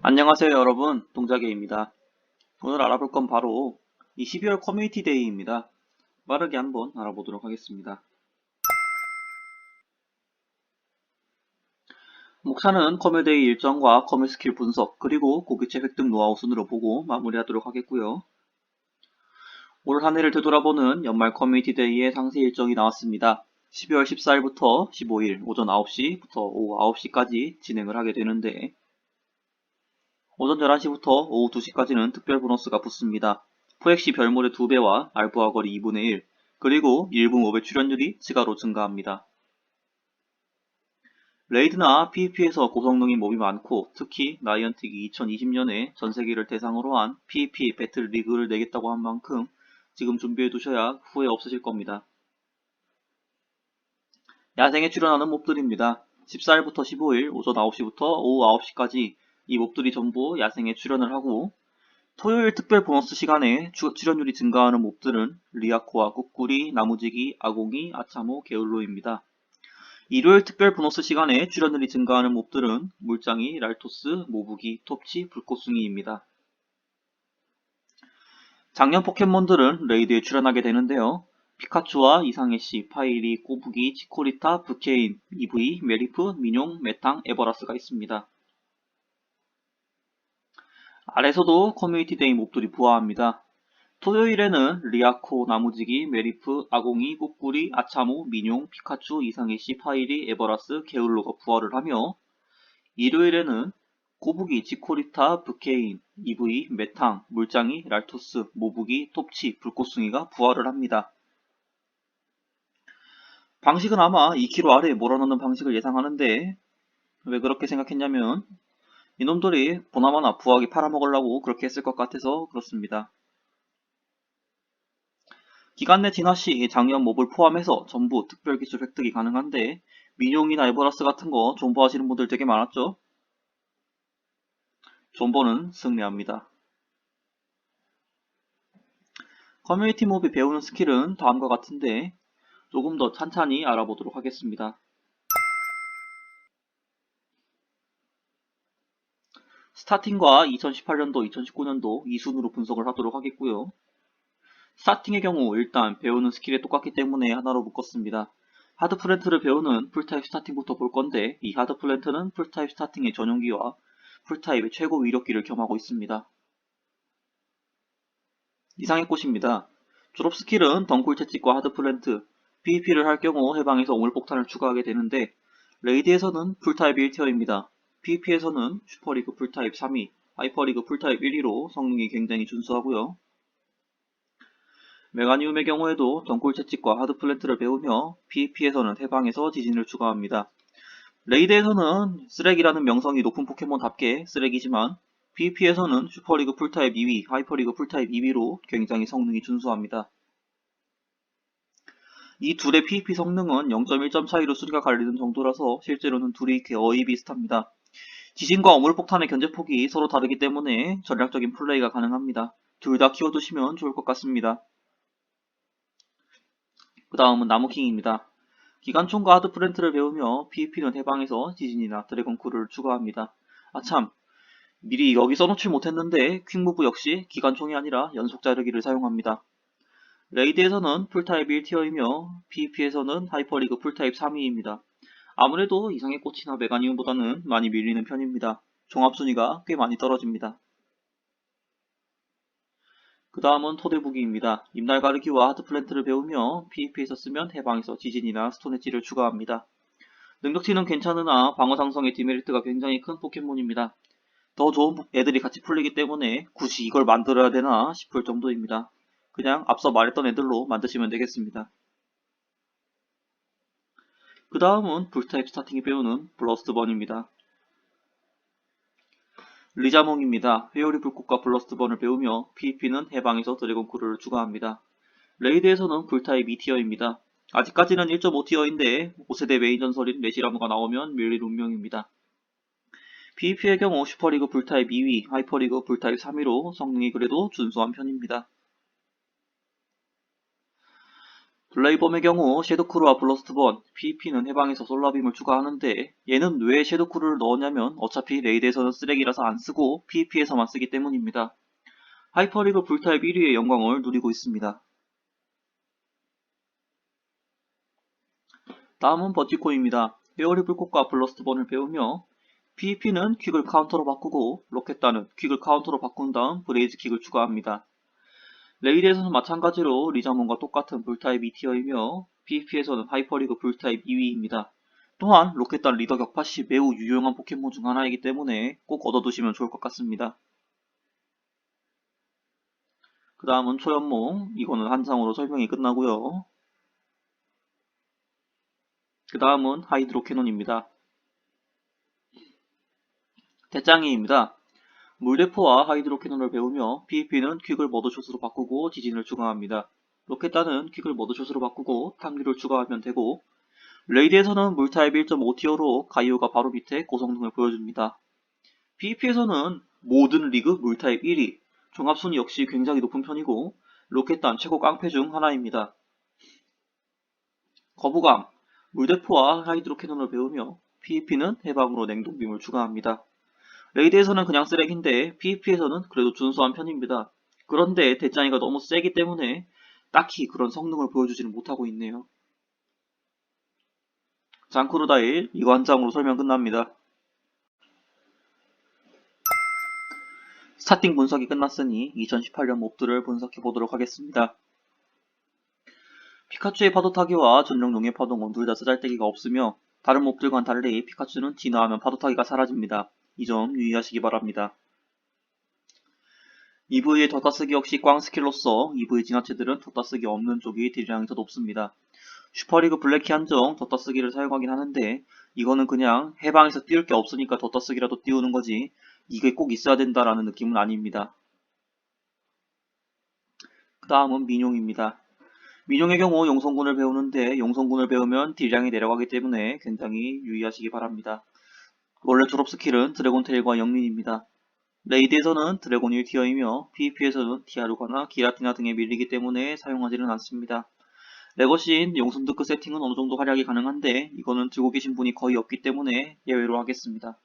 안녕하세요 여러분 동자개입니다. 오늘 알아볼 건 바로 이 12월 커뮤니티 데이입니다. 빠르게 한번 알아보도록 하겠습니다. 목차는 커뮤데이 일정과 커뮤 스킬 분석 그리고 고기체 획득 노하우 순으로 보고 마무리하도록 하겠고요. 올 한 해를 되돌아보는 연말 커뮤니티 데이의 상세 일정이 나왔습니다. 12월 14일부터 15일 오전 9시부터 오후 9시까지 진행을 하게 되는데 오전 11시부터 오후 2시까지는 특별 보너스가 붙습니다. 포획시 별물의 2배와 알부와 거리 2분의 1, 그리고 1분 5배 출연율이 추가로 증가합니다. 레이드나 PVP에서 고성능인 몹이 많고 특히 나이언틱이 2020년에 전세계를 대상으로 한 PVP 배틀 리그를 내겠다고 한 만큼 지금 준비해 두셔야 후회 없으실 겁니다. 야생에 출연하는 몹들입니다. 14일부터 15일 오전 9시부터 오후 9시까지 이 몹들이 전부 야생에 출연을 하고 토요일 특별 보너스 시간에 주- 출연율이 증가하는 몹들은 리아코와 꾸꾸리, 나무지기, 아공이, 아차모, 게을로입니다. 일요일 특별 보너스 시간에 출연율이 증가하는 몹들은 물장이, 랄토스, 모부기, 톱치, 불꽃숭이입니다. 작년 포켓몬들은 레이드에 출연하게 되는데요. 피카츄와 이상해씨, 파이리, 꼬부기, 치코리타, 부케인, 이브이, 메리프, 민용, 메탕, 에버라스가 있습니다. 아래서도 커뮤니티 데이 몹들이 부화합니다. 토요일에는 리아코, 나무지기, 메리프, 아공이, 꾸꾸리, 아차모, 민용, 피카츄, 이상해씨, 파이리, 에버라스, 게을로가 부활을 하며 일요일에는 꼬부기, 지코리타, 브케인, 이브이, 메탕, 물장이, 랄토스, 모부기, 톱치, 불꽃숭이가 부활을 합니다. 방식은 아마 2kg 아래에 몰아넣는 방식을 예상하는데 왜 그렇게 생각했냐면 이놈들이 보나마나 부하게 팔아먹으려고 그렇게 했을 것 같아서 그렇습니다. 기간 내 진화 시 작년 몹을 포함해서 전부 특별 기술 획득이 가능한데 민용이나 에버라스 같은 거 존버 하시는 분들 되게 많았죠? 존버는 승리합니다. 커뮤니티 몹이 배우는 스킬은 다음과 같은데 조금 더 찬찬히 알아보도록 하겠습니다. 스타팅과 2018년도, 2019년도 이 순으로 분석을 하도록 하겠고요. 스타팅의 경우 일단 배우는 스킬이 똑같기 때문에 하나로 묶었습니다. 하드 플랜트를 배우는 풀타입 스타팅부터 볼 건데 이 하드 플랜트는 풀타입 스타팅의 전용기와 풀타입의 최고 위력기를 겸하고 있습니다. 이상의 꽃입니다. 졸업 스킬은 덩굴 채찍과 하드 플랜트, PVP를 할 경우 해방에서 오물폭탄을 추가하게 되는데 레이드에서는 풀타입 1티어입니다. PVP에서는 슈퍼리그 풀타입 3위, 하이퍼리그 풀타입 1위로 성능이 굉장히 준수하고요. 메가니움의 경우에도 덩굴 채찍과 하드 플랜트를 배우며 PVP에서는 해방에서 지진을 추가합니다. 레이드에서는 쓰레기라는 명성이 높은 포켓몬답게 쓰레기지만 PVP에서는 슈퍼리그 풀타입 2위, 하이퍼리그 풀타입 2위로 굉장히 성능이 준수합니다. 이 둘의 PVP 성능은 0.1점 차이로 수리가 갈리는 정도라서 실제로는 둘이 거의 비슷합니다. 지진과 어물폭탄의 견제폭이 서로 다르기 때문에 전략적인 플레이가 가능합니다. 둘 다 키워두시면 좋을 것 같습니다. 그 다음은 나무킹입니다. 기관총과 하드 프렌트를 배우며 PVP는 해방에서 지진이나 드래곤쿨을 추가합니다. 아참 미리 여기 써놓지 못했는데 퀵무브 역시 기관총이 아니라 연속 자르기를 사용합니다. 레이드에서는 풀타입 1티어이며 PVP에서는 하이퍼리그 풀타입 3위입니다. 아무래도 이상의 꽃이나 메가니움보다는 많이 밀리는 편입니다. 종합순위가 꽤 많이 떨어집니다. 그 다음은 토대부기입니다. 입날 가르기와 하드 플랜트를 배우며 PVP에서 쓰면 해방에서 지진이나 스톤 엣지를 추가합니다. 능력치는 괜찮으나 방어 상성의 디메리트가 굉장히 큰 포켓몬입니다. 더 좋은 애들이 같이 풀리기 때문에 굳이 이걸 만들어야 되나 싶을 정도입니다. 그냥 앞서 말했던 애들로 만드시면 되겠습니다. 그 다음은 불타입 스타팅이 배우는 블러스트번입니다. 리자몽입니다. 회오리 불꽃과 블러스트번을 배우며 PVP는 해방에서 드래곤 크루를 추가합니다. 레이드에서는 불타입 2티어입니다. 아직까지는 1.5티어인데 5세대 메인 전설인 레시라무가 나오면 밀릴 운명입니다. PVP의 경우 슈퍼리그 불타입 2위, 하이퍼리그 불타입 3위로 성능이 그래도 준수한 편입니다. 블레이범의 경우 섀도크루와 블러스트번, PVP는 해방에서 솔라빔을 추가하는데 얘는 왜 섀도크루를 넣었냐면 어차피 레이드에서는 쓰레기라서 안 쓰고 PVP에서만 쓰기 때문입니다. 하이퍼리그 불타입 1위의 영광을 누리고 있습니다. 다음은 버티코입니다. 에어리 불꽃과 블러스트번을 배우며 PVP는 퀵을 카운터로 바꾸고 로켓단은 퀵을 카운터로 바꾼 다음 브레이즈 킥을 추가합니다. 레이드에서는 마찬가지로 리자몬과 똑같은 불타입 2티어이며 PVP에서는 하이퍼리그 불타입 2위입니다. 또한 로켓단 리더 격파 시 매우 유용한 포켓몬 중 하나이기 때문에 꼭 얻어두시면 좋을 것 같습니다. 그 다음은 초연몽, 이거는 한 장으로 설명이 끝나고요. 그 다음은 하이드로 캐논입니다. 대장이입니다. 물대포와 하이드로 캐논을 배우며 PVP는 퀵을 머드숏으로 바꾸고 지진을 추가합니다. 로켓단은 퀵을 머드숏으로 바꾸고 탐기를 추가하면 되고 레이드에서는 물타입 1.5티어로 가이오가 바로 밑에 고성능을 보여줍니다. PVP에서는 모든 리그 물타입 1위, 종합순위 역시 굉장히 높은 편이고 로켓단 최고 깡패 중 하나입니다. 거부감, 물대포와 하이드로 캐논을 배우며 PVP는 해방으로 냉동빔을 추가합니다. 레이드에서는 그냥 쓰레기인데 PVP에서는 그래도 준수한 편입니다. 그런데 대짱이가 너무 세기 때문에 딱히 그런 성능을 보여주지는 못하고 있네요. 장크루다일 이거 한 장으로 설명 끝납니다. 스타팅 분석이 끝났으니 2018년 몹들을 분석해 보도록 하겠습니다. 피카츄의 파도 타기와 전용 용의 파동은 둘 다 쓰잘데기가 없으며 다른 몹들과는 달리 피카츄는 진화하면 파도 타기가 사라집니다. 이 점 유의하시기 바랍니다. EV의 덧다쓰기 역시 꽝 스킬로서 EV 진화체들은 덧다쓰기 없는 쪽이 딜량이 더 높습니다. 슈퍼리그 블랙키 한정 덧다쓰기를 사용하긴 하는데 이거는 그냥 해방에서 띄울 게 없으니까 덧다쓰기라도 띄우는 거지 이게 꼭 있어야 된다라는 느낌은 아닙니다. 그 다음은 민용입니다. 민용의 경우 용성군을 배우는데 용성군을 배우면 딜량이 내려가기 때문에 굉장히 유의하시기 바랍니다. 원래 졸업 스킬은 드래곤 테일과 영린입니다. 레이드에서는 드래곤 1티어이며 PVP에서는 디아루가나 기라티나 등에 밀리기 때문에 사용하지는 않습니다. 레거시인 용선드크 세팅은 어느정도 활약이 가능한데 이거는 들고 계신 분이 거의 없기 때문에 예외로 하겠습니다.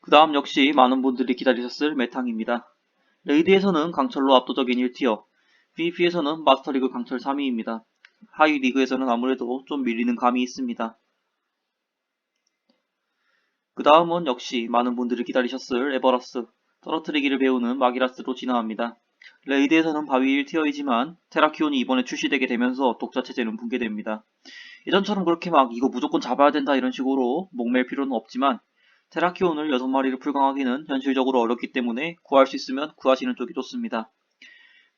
그 다음 역시 많은 분들이 기다리셨을 메탕입니다. 레이드에서는 강철로 압도적인 1티어, PVP에서는 마스터리그 강철 3위입니다. 하위 리그에서는 아무래도 좀 밀리는 감이 있습니다. 그 다음은 역시 많은 분들이 기다리셨을 에버라스, 떨어뜨리기를 배우는 마기라스로 진화합니다. 레이드에서는 바위 1티어이지만 테라키온이 이번에 출시되게 되면서 독자 체제는 붕괴됩니다. 예전처럼 그렇게 막 이거 무조건 잡아야 된다 이런 식으로 목맬 필요는 없지만 테라키온을 6마리를 풀강하기는 현실적으로 어렵기 때문에 구할 수 있으면 구하시는 쪽이 좋습니다.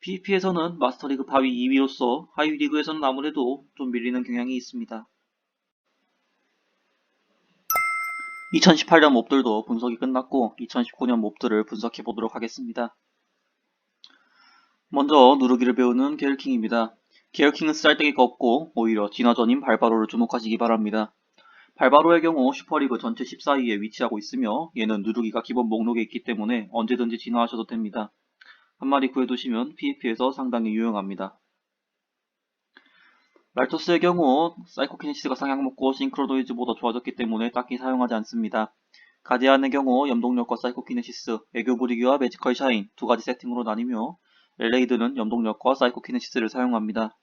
PVP에서는 마스터리그 바위 2위로서 하위 리그에서는 아무래도 좀 밀리는 경향이 있습니다. 2018년 몹들도 분석이 끝났고 2019년 몹들을 분석해 보도록 하겠습니다. 먼저 누르기를 배우는 게일킹입니다. 게일킹은 쌀데기가 없고 오히려 진화전인 발바로를 주목하시기 바랍니다. 발바로의 경우 슈퍼리그 전체 14위에 위치하고 있으며 얘는 누르기가 기본 목록에 있기 때문에 언제든지 진화하셔도 됩니다. 한 마리 구해두시면 PVP에서 상당히 유용합니다. 랄토스의 경우 사이코키네시스가 상향 먹고 싱크로노이즈보다 좋아졌기 때문에 딱히 사용하지 않습니다. 가디안의 경우 염동력과 사이코키네시스, 애교 부리기와 매지컬 샤인 두 가지 세팅으로 나뉘며 엘레이드는 염동력과 사이코키네시스를 사용합니다.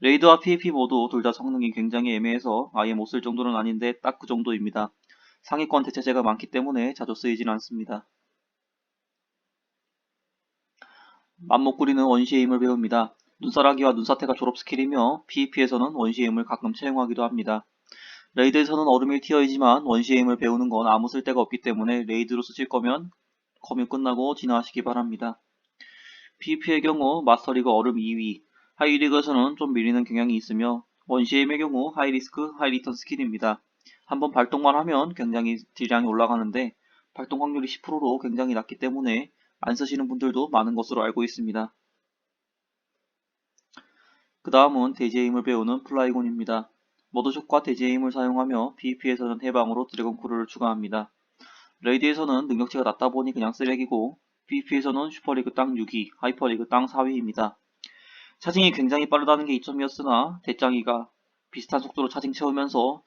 레이드와 PVP 모두 둘 다 성능이 굉장히 애매해서 아예 못 쓸 정도는 아닌데 딱 그 정도입니다. 상위권 대체제가 많기 때문에 자주 쓰이진 않습니다. 맘목구리는 원시의 힘을 배웁니다. 눈사라기와 눈사태가 졸업 스킬이며 PVP에서는 원시의 힘을 가끔 채용하기도 합니다. 레이드에서는 얼음 1티어이지만 원시의 힘을 배우는 건 아무 쓸데가 없기 때문에 레이드로 쓰실 거면 커뮤 끝나고 진화하시기 바랍니다. PVP의 경우 마스터리그 얼음 2위, 하이리그에서는 좀 밀리는 경향이 있으며 원시의 힘의 경우 하이리스크, 하이리턴 스킬입니다. 한번 발동만 하면 굉장히 딜량이 올라가는데 발동 확률이 10%로 굉장히 낮기 때문에 안 쓰시는 분들도 많은 것으로 알고 있습니다. 그 다음은 힘을 배우는 플라이곤입니다. 머드숍과 힘을 사용하며 PVP에서는 해방으로 드래곤 크루를 추가합니다. 레이드에서는 능력치가 낮다 보니 그냥 쓰레기고 PVP에서는 슈퍼리그 땅 6위, 하이퍼리그 땅 4위입니다. 차징이 굉장히 빠르다는 게 이점이었으나 대짱이가 비슷한 속도로 차징 채우면서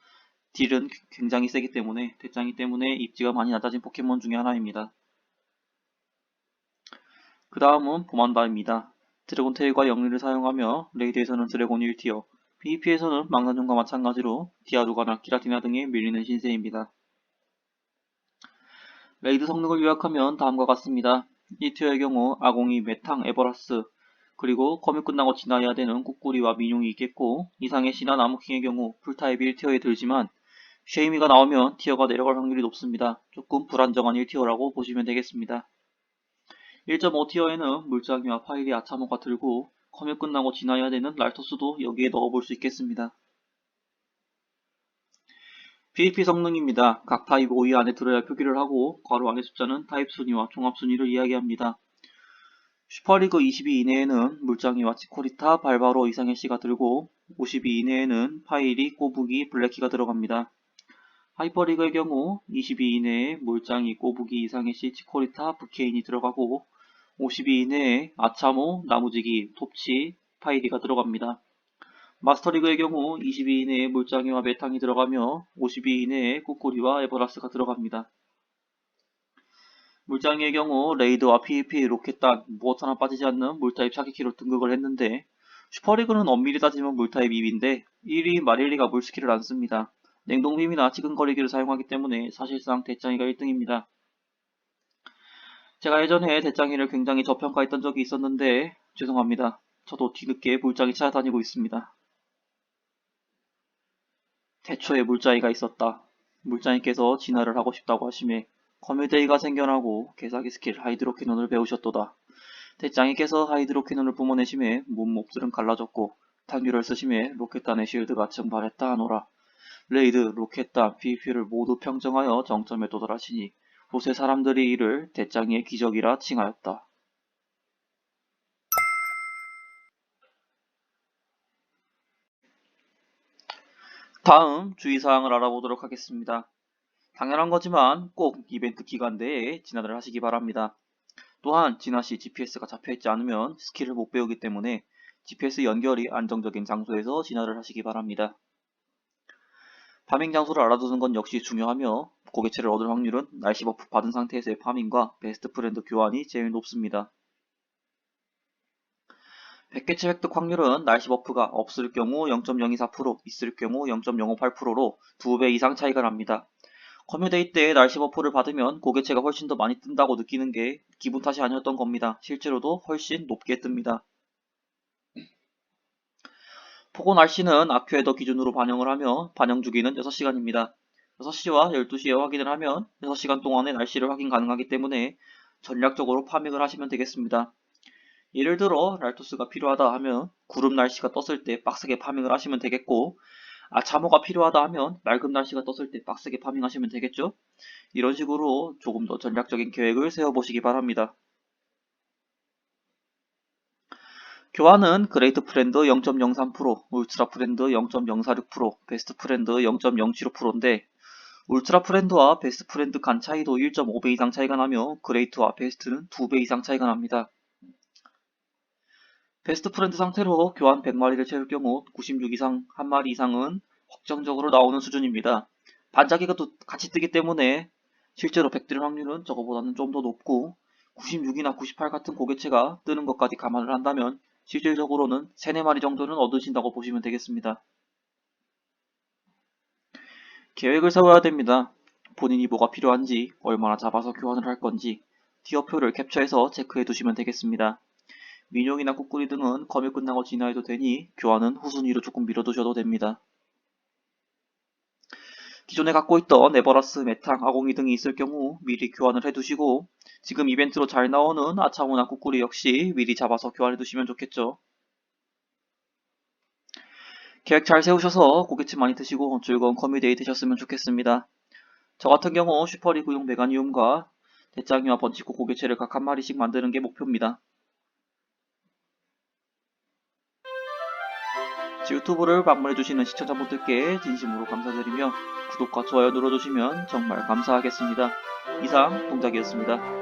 딜은 굉장히 세기 때문에 대짱이 때문에 입지가 많이 낮아진 포켓몬 중에 하나입니다. 그 다음은 보만다입니다. 드래곤 테일과 영리를 사용하며 레이드에서는 드래곤 1티어, PVP에서는 망나뇽과 마찬가지로 디아루가나 기라티나 등에 밀리는 신세입니다. 레이드 성능을 요약하면 다음과 같습니다. 1티어의 경우 아공이 메탕, 에버라스, 그리고 검이 끝나고 지나야 되는 꾸꾸리와 민용이 있겠고 이상의 신화 나무킹의 경우 풀타입 1티어에 들지만 쉐이미가 나오면 티어가 내려갈 확률이 높습니다. 조금 불안정한 1티어라고 보시면 되겠습니다. 1.5티어에는 물장이와 파일이 아차모가 들고 컴이 끝나고 지나야 되는 랄토스도 여기에 넣어볼 수 있겠습니다. PVP 성능입니다. 각 타입 5위 안에 들어야 표기를 하고 괄호 안의 숫자는 타입 순위와 종합 순위를 이야기합니다. 슈퍼리그 22 이내에는 물장이와 치코리타, 발바로 이상의 씨가 들고 52 이내에는 파일이, 꼬부기, 블랙키가 들어갑니다. 하이퍼리그의 경우 22 이내에 물장이, 꼬부기, 이상의 씨, 치코리타, 부케인이 들어가고 52 이내에 아차모, 나무지기, 톱치, 파이리가 들어갑니다. 마스터리그의 경우 22 이내에 물장이와 메탕이 들어가며 52 이내에 꾸꾸리와 에버라스가 들어갑니다. 물장이의 경우 레이드와 PVP, 로켓단 무엇 하나 빠지지 않는 물타입 사기키로 등극을 했는데 슈퍼리그는 엄밀히 따지면 물타입 2위인데 1위 마릴리가 물스킬을 안 씁니다. 냉동빔이나 지근거리기를 사용하기 때문에 사실상 대짱이가 1등입니다. 제가 예전에 대짱이를 굉장히 저평가했던 적이 있었는데 죄송합니다. 저도 뒤늦게 물장이 찾아다니고 있습니다. 태초에 물장이가 있었다. 물장이께서 진화를 하고 싶다고 하심에 커뮤데이가 생겨나고 개사기 스킬 하이드로캐논을 배우셨도다. 대짱이께서 하이드로캐논을 뿜어내심에 몸몹들은 갈라졌고 탄규를 쓰심에 로켓단의 쉴드가 증발했다 하노라. 레이드, 로켓단, PVP를 모두 평정하여 정점에 도달하시니 곳의 사람들이 이를 대짱이의 기적이라 칭하였다. 다음 주의사항을 알아보도록 하겠습니다. 당연한 거지만 꼭 이벤트 기간 내에 진화를 하시기 바랍니다. 또한 진화 시 GPS가 잡혀있지 않으면 스킬을 못 배우기 때문에 GPS 연결이 안정적인 장소에서 진화를 하시기 바랍니다. 파밍 장소를 알아두는 건 역시 중요하며 고개체를 얻을 확률은 날씨 버프 받은 상태에서의 파밍과 베스트 프렌드 교환이 제일 높습니다. 100개체 획득 확률은 날씨 버프가 없을 경우 0.024%, 있을 경우 0.058%로 2배 이상 차이가 납니다. 커뮤데이 때 날씨 버프를 받으면 고개체가 훨씬 더 많이 뜬다고 느끼는 게 기분 탓이 아니었던 겁니다. 실제로도 훨씬 높게 뜹니다. 폭우 날씨는 아큐에더 기준으로 반영을 하며 반영 주기는 6시간입니다. 6시와 12시에 확인을 하면 6시간 동안의 날씨를 확인 가능하기 때문에 전략적으로 파밍을 하시면 되겠습니다. 예를 들어 랄토스가 필요하다 하면 구름 날씨가 떴을 때 빡세게 파밍을 하시면 되겠고 아차모가 필요하다 하면 맑은 날씨가 떴을 때 빡세게 파밍하시면 되겠죠? 이런 식으로 조금 더 전략적인 계획을 세워보시기 바랍니다. 교환은 그레이트 프렌드 0.03%, 울트라 프렌드 0.046%, 베스트 프렌드 0.075%인데 울트라 프렌드와 베스트 프렌드 간 차이도 1.5배 이상 차이가 나며 그레이트와 베스트는 2배 이상 차이가 납니다. 베스트 프렌드 상태로 교환 100마리를 채울 경우 96 이상 1마리 이상은 확정적으로 나오는 수준입니다. 반짝이가 또 같이 뜨기 때문에 실제로 100뜰 확률은 저거보다는 좀 더 높고 96이나 98 같은 고개체가 뜨는 것까지 감안을 한다면 실질적으로는 3, 4마리 정도는 얻으신다고 보시면 되겠습니다. 계획을 세워야 됩니다. 본인이 뭐가 필요한지, 얼마나 잡아서 교환을 할 건지, 티어표를 캡처해서 체크해 두시면 되겠습니다. 민용이나 꾸꾸리 등은 검이 끝나고 진화해도 되니 교환은 후순위로 조금 밀어두셔도 됩니다. 기존에 갖고 있던 에버라스, 메탕, 아공이 등이 있을 경우 미리 교환을 해두시고 지금 이벤트로 잘 나오는 아차모나 꾸꾸리 역시 미리 잡아서 교환해두시면 좋겠죠. 계획 잘 세우셔서 고깃집 많이 드시고 즐거운 커뮤데이 되셨으면 좋겠습니다. 저 같은 경우 슈퍼리그용 메가니움과 대짱이와 번치코 고개체를 각 한 마리씩 만드는 게 목표입니다. 유튜브를 방문해주시는 시청자분들께 진심으로 감사드리며 구독과 좋아요 눌러주시면 정말 감사하겠습니다. 이상 동작이었습니다.